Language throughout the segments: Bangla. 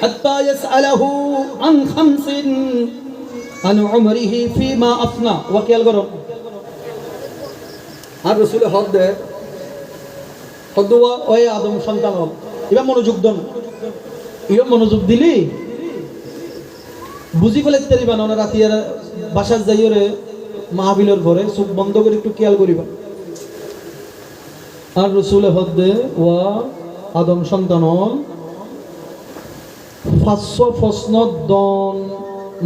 حتى يسأله عن خمس عن عمره فيما أفنى وكيل গরম আর রসুলের হদ দেয় হদ দেওয়া ওই আদম সন্তান হল এবার মনোযোগ দন এবার মনোযোগ দিলি বুঝি ফেলে তেরি বানানো রাতি আর বাসার যাই রে মাহবিলের ঘরে চোখ বন্ধ করে একটু খেয়াল করিবা আর রসুলে হদ্দে ওয়া আদম সন্তান পাঁচশো প্রশ্ন দন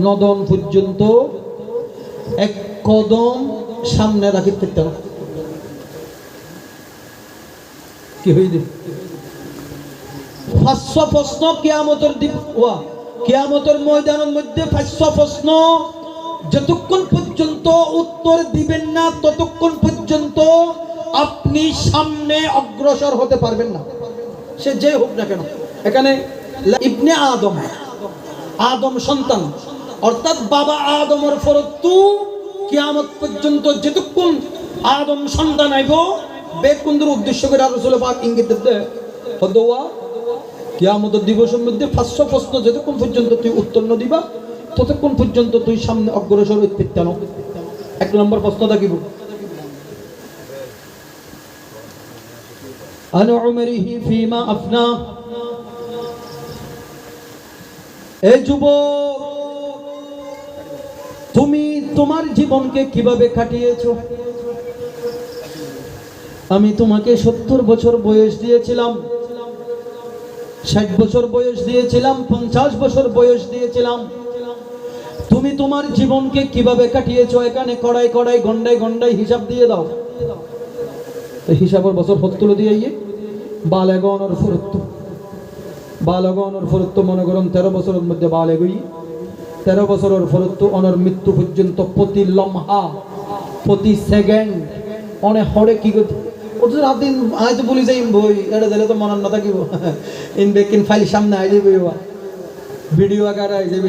নদন পর্যন্ত এক কদম সামনে রাখি থাকতে হবে। কি হইলে পাঁচশো প্রশ্ন কেয়ামতের ওয়া, কেয়ামতের ময়দানের মধ্যে পাঁচশো প্রশ্ন যতক্ষণ পর্যন্ত উত্তর দিবেন না, ততক্ষণ পর্যন্ত আপনি সামনে অগ্রসর হতে পারবেন না সে যে হোক না কেন, এখানে ইবনে আদম আদম সন্তান অর্থাৎ বাবা আদমের ফরত্তু কিয়ামত পর্যন্ত যতক্ষণ আদম সন্তান আইব বেকুন্দর উদ্দেশ্য করে রসুল পাক ইঙ্গিত দিতে হদওয়া কিয়ামতের দিবসের মধ্যে পাঁচশো প্রশ্ন যতক্ষণ পর্যন্ত তুই উত্তর ন দিবা ততক্ষণ পর্যন্ত তুই সামনে অগ্রসর হইতে পারতাম। এক নম্বর প্রশ্ন থাকিব عن عمره فيما أفنى এ যুবক, তুমি তোমার জীবনকে কীভাবে কাটিয়েছ? আমি তোমাকে সত্তর বছর বয়স দিয়েছিলাম, ষাট বছর বয়স দিয়েছিলাম, পঞ্চাশ বছর বয়স দিয়েছিলাম। তুমি তোমার জীবনকে কীভাবে কাটিয়েছ? এখানে কড়াই কড়াই গন্ডাই গন্ডাই হিসাব দিয়ে দাও। হিসাবের বছর হত্তুলো দিয়ে ইয়ে বালেগনর ফুরত্ব বালগনর ফুরত্ব মনে করুন তেরো বছরের মধ্যে বালেগই। তেরো বছরের ফুরত্ব অনর মৃত্যু পর্যন্ত প্রতি লম্হা, প্রতি সেকেন্ড। অনে হরে কি করতে দিন বলি ইন ফাইল সামনে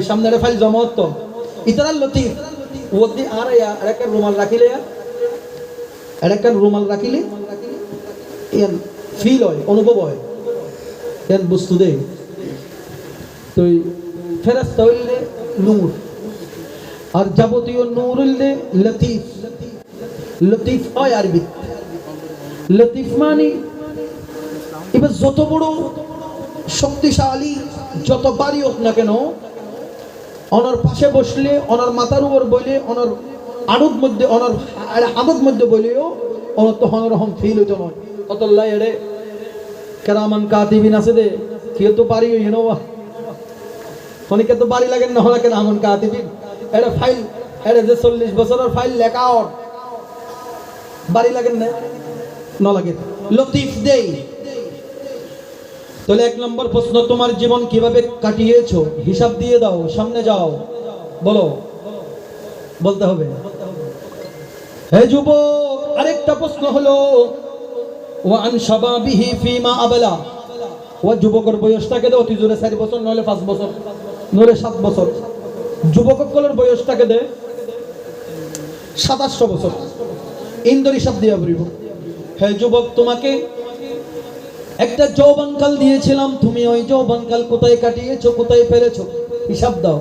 সামনে ফাইল জমা ফিল হয়, অনুভব হয়। ইয়ান বস্তু দে তো ফেরাস্তা হইলে নূর, আর যাবতীয় নূর হইলে লতিফ। লতিফ হয় আরবি। লতিফ মানে এবার যত বড় শক্তিশালী, যত বাড়ি হোক না কেন, অনার পাশে বসলে, অনার মাথার উপর বইলে, অনার আড়ুর মধ্যে, অনার হাতর মধ্যে বইলেও অনার তো হনরকম ফিল হইতো নয় অতল্লাই এড়ে কেরামান কাতিবিন আছে দে। কেউ তো পারি হই না অনেকে তো বাড়ি লাগেন না, হলে কেরামান কাতিবিন এটা ফাইল এটা যে চল্লিশ বছরের ফাইল লেখা ওর। বাড়ি লাগেন না, ন লাগে। লতিফ দেই। তাহলে এক নম্বর প্রশ্ন, তোমার জীবন কীভাবে কাটিয়েছো? হিসাব দিয়ে দাও, সামনে যাও। বলো। বলতে হবে। হে যুব আরেকটা প্রশ্ন হলো ওয়ান শাবাবিহি ফিমা আবলা। ও যুবকের বয়সটাকে দে, অতি জোরে চার বছর, নইলে পাঁচ বছর, নইলে সাত বছর। যুবকসকলের বয়সটাকে দে, সাতাশশো বছর। ইন্দোর হিসাব দিয়ে বলিব। হে যুবক, তোমাকে একটা যৌবনকাল দিয়েছিলাম। তুমি ওই যৌবনকাল কোথায় কাটিয়েছো, কোথায় পেরেছ হিসাব দাও।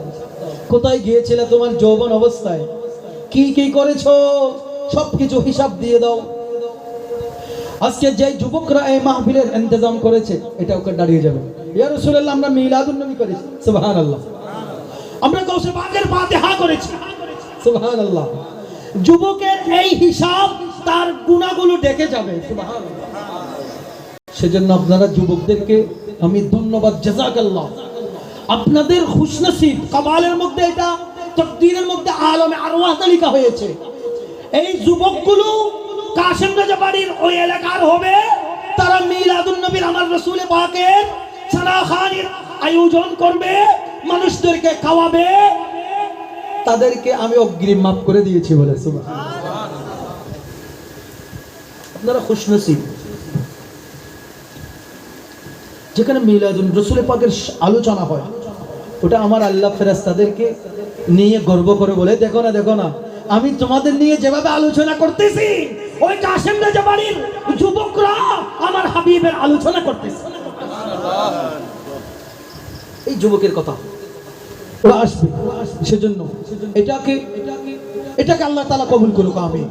কোথায় গিয়েছিলে তোমার যৌবন অবস্থায়? কি কি করেছ? সব কিছু হিসাব দিয়ে দাও। আজকে যে যুবকরা এই মাহফিলের ইন্তজাম করেছে, এটা ওকে দাঁড়িয়ে যাবে। ইয়া রাসূলুল্লাহ, আমরা মিলাদুন নবী করেছি। সুবহানাল্লাহ। আমরা কৌশল পাকের ফাতিহা করেছি। সুবহানাল্লাহ। যুবকের এই হিসাব তার গুণাগুলো ডেকে যাবে। সুবহানাল্লাহ। সেজন্য আপনারা যুবকদেরকে আমি ধন্যবাদ জাজাকাল্লাহ আপনাদের খুশনসিব, কামালের মধ্যে এটা, তকদিরের মধ্যে আলমে আরওয়াহ তালিকা হয়েছে। এই যুবকগুলো কাশেম রাজা ওই এলাকার হবে। তারা মিলাদুন নবীর আমার রসুল পাকের সানা খানের আয়োজন করবে, মানুষদেরকে খাওয়াবে। তাদেরকে আমি অগ্রিম মাফ করে দিয়েছি বলে। আপনারা খুশনসিব যেখানে মিলাদুন রসুল পাকের আলোচনা হয়, ওটা আমার আল্লাহ ফেরাস্তাদেরকে নিয়ে গর্ব করে বলে, দেখো না দেখো না, আমি তোমাদের নিয়ে যেভাবে আলোচনা করতেছি ওই কাশেম রাজা বাড়ির যুবকরা আমার হাবিবের আলোচনা করতেছে। এই যুবকের কথা। ওরা আসবে। সেজন্য এটাকে এটাকে আল্লাহ তালা কবুল করুক আমি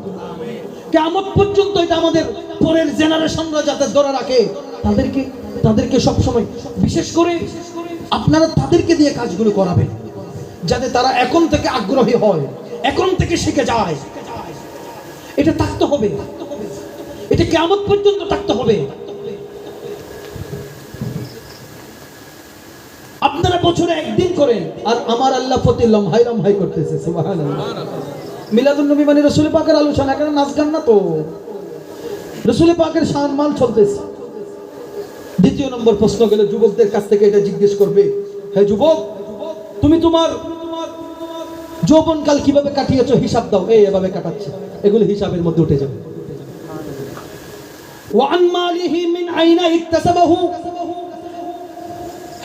কেমন পর্যন্ত এটা আমাদের পরের জেনারেশনরা যাতে ধরে রাখে, তাদেরকে তাদেরকে সব সময় বিশেষ করে আপনারা তাদেরকে দিয়ে কাজগুলো করাবেন, যাতে তারা এখন থেকে আগ্রহী হয়, এখন থেকে শিখে যায়। এটা থাকতে হবে। এটা কেমন পর্যন্ত থাকতে হবে। আপনারা বছরে একদিন করেন আর আমার আল্লাহ প্রতি লম্হাই লম্হাই করতেছে মিলাদুল নবী মানে রসুল পাকের আলোচনা, এখানে নাচ গান না তো? রসুল পাকের সম্মান চলতেছে। দ্বিতীয় নম্বর প্রশ্ন গেলে, যুবকদের কাছ থেকে এটা জিজ্ঞেস করবে হ্যাঁ যুবক, তুমি তোমার যৌবনকাল কীভাবে কাটিয়েছ? হিসাব দাও। এই এভাবে কাটাচ্ছে। এগুলো হিসাবের মধ্যে উঠে যাবে। ওয়ান মালিহি মিন আইনা ইকতাসাবাহু।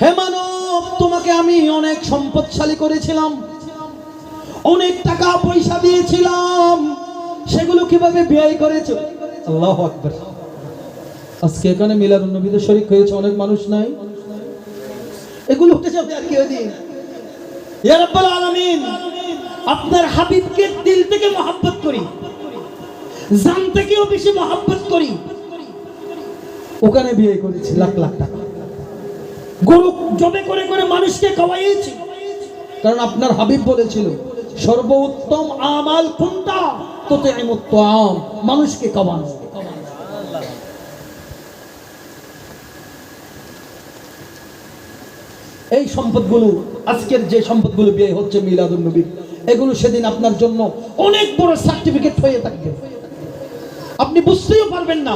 হে মানব, তোমাকে আমি অনেক সম্পদশালী করেছিলাম। অনেক টাকা পয়সা দিয়েছিলাম। সেগুলো কীভাবে ব্যয় করেছ? আল্লাহ আকবার। আজকে এখানে মিলাদুন নবীতে শরীক হয়েছে অনেক মানুষ নাই। এগুলো উঠে যাবে আর কি ওই দিন ইয়া রাব্বাল আলামিন। আপনার হাবিবকে দিল থেকে মহাব্বত করি, জান থেকেও বেশি মহাব্বত করি। ওখানে বিয়ে করেছি, লাখ লাখ টাকা। গরু জবে করে করে মানুষকে খাওয়াইয়েছি। কারণ আপনার হাবিব বলেছিল, সর্বোত্তম আমাল কোনটা? তোতে আম মানুষকে খাওয়ানো। এই সম্পদগুলো আজকের যে সম্পদগুলো বিয়ে হচ্ছে মিলাদুল নবী, এগুলো সেদিন আপনার জন্য অনেক বড় সার্টিফিকেট হয়ে থাকবে। আপনি বুঝতেও পারবেন না।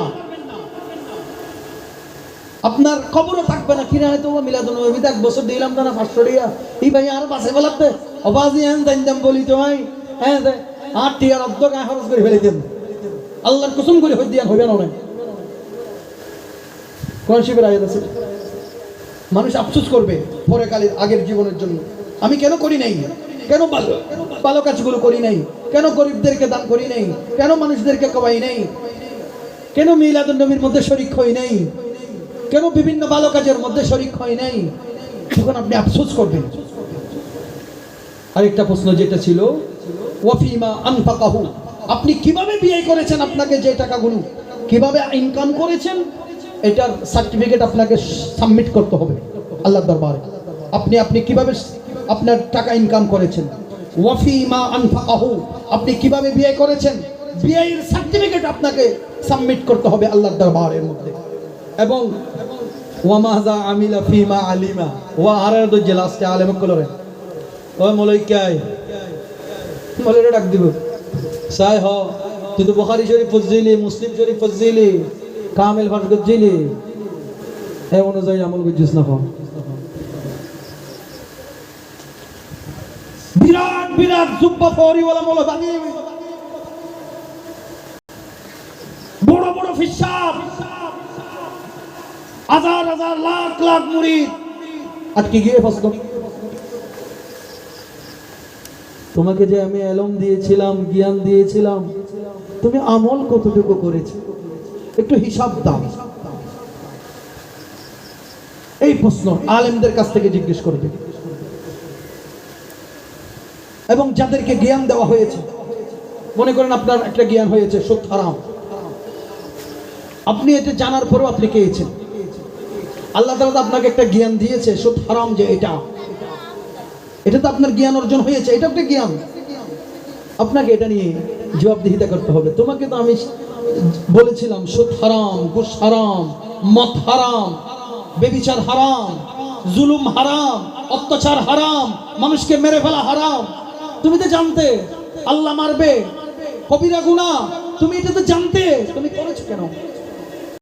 আপনার খবরও থাকবে না কিনা হয়তো মিলাদুল নবী এক বছর দিলাম না, পাঁচশো টাকা এই ভাই আর বাসে বলাতে, অবাজি হ্যাঁ দাম বলি তো ভাই। হ্যাঁ আট টিয়ার অব্দ গায়ে খরচ করে ফেলে দেন। আল্লাহর কুসুম করে হয়ে দিয়ান হবে না অনেক। কোন শিবের আয়াত আছে। মানুষ আফসোস করবে পরে কালের আগের জীবনের জন্য। আমি কেন করি নাই? কেন ভালো ভালো কাজগুলো করি নাই? কেন গরিবদেরকে দান করি নাই? কেন মানুষদেরকে কমাই নাই? কেন মিলাদুল নবীর মধ্যে শরিক হই নাই? কেন বিভিন্ন ভালো কাজের মধ্যে শরিক হয় নাই? তখন আপনি আফসোস করবেন। আরেকটা প্রশ্ন যেটা ছিল ওয়াফিমা আনফাকাহু আপনি কীভাবে বিয়ে করেছেন আপনাকে যে টাকাগুলো? কীভাবে ইনকাম করেছেন? এটার সার্টিফিকেট আপনাকে সাবমিট করতে হবে আল্লাহর দরবারে। আপনি আপনি কীভাবে আপনার টাকা ইনকাম করেছেন? ওয়াফিমা আনফাকাহু আপনি কীভাবে বিয়ে করেছেন? বিয়ের সার্টিফিকেট আপনাকে সাবমিট করতে হবে আল্লাহর দরবারের মধ্যে। এবং ওয়ামাজা আমিলা ফিমা আলিমা, ওয়া আরার দো জেলাসকে আলেম কলরে ও মলইকাই মলরে ডাক দিব। সাই হ, তুই তো বুখারী শরীফ ফজিলি মুসলিম শরীফ ফজিলি কামেল ফাট গজিলি এ অনুযায়ী আমল গজিস না বিরাট বিরাট জুব্বা বড় বড় ফিসাব হাজার হাজার, লাখ লাখ মুড়িদ আজকে গিয়ে ফসল তোমাকে যে আমি এলম দিয়েছিলাম, জ্ঞান দিয়েছিলাম, তুমি আমল কতটুকু করেছ? একটু হিসাব দাও। এই প্রশ্ন আলেমদের কাছ থেকে জিজ্ঞেস করবে এবং যাদেরকে জ্ঞান দেওয়া হয়েছে, মনে করেন আপনার একটা জ্ঞান হয়েছে সুদ হারাম। আপনি এটা জানার পরেও আপনি খেয়েছেন। আল্লাহ তালা আপনাকে একটা জ্ঞান দিয়েছে সুদ হারাম যে এটা। এটা তো আপনার জ্ঞান অর্জন হয়েছে, এটা একটা জ্ঞান। আপনাকে এটা নিয়ে জবাবদিহিতা করতে হবে। তোমাকে তো আমি বলেছিলাম, সুদ হারাম, ঘুষ হারাম, মদ হারাম, বেবিচার হারাম, জুলুম হারাম, অত্যাচার হারাম, মানুষকে মেরে ফেলা হারাম। তুমি তো জানতে, আল্লাহ মারবে। কবিরা গুণা তুমি এটা তো জানতে, তুমি করেছ কেন?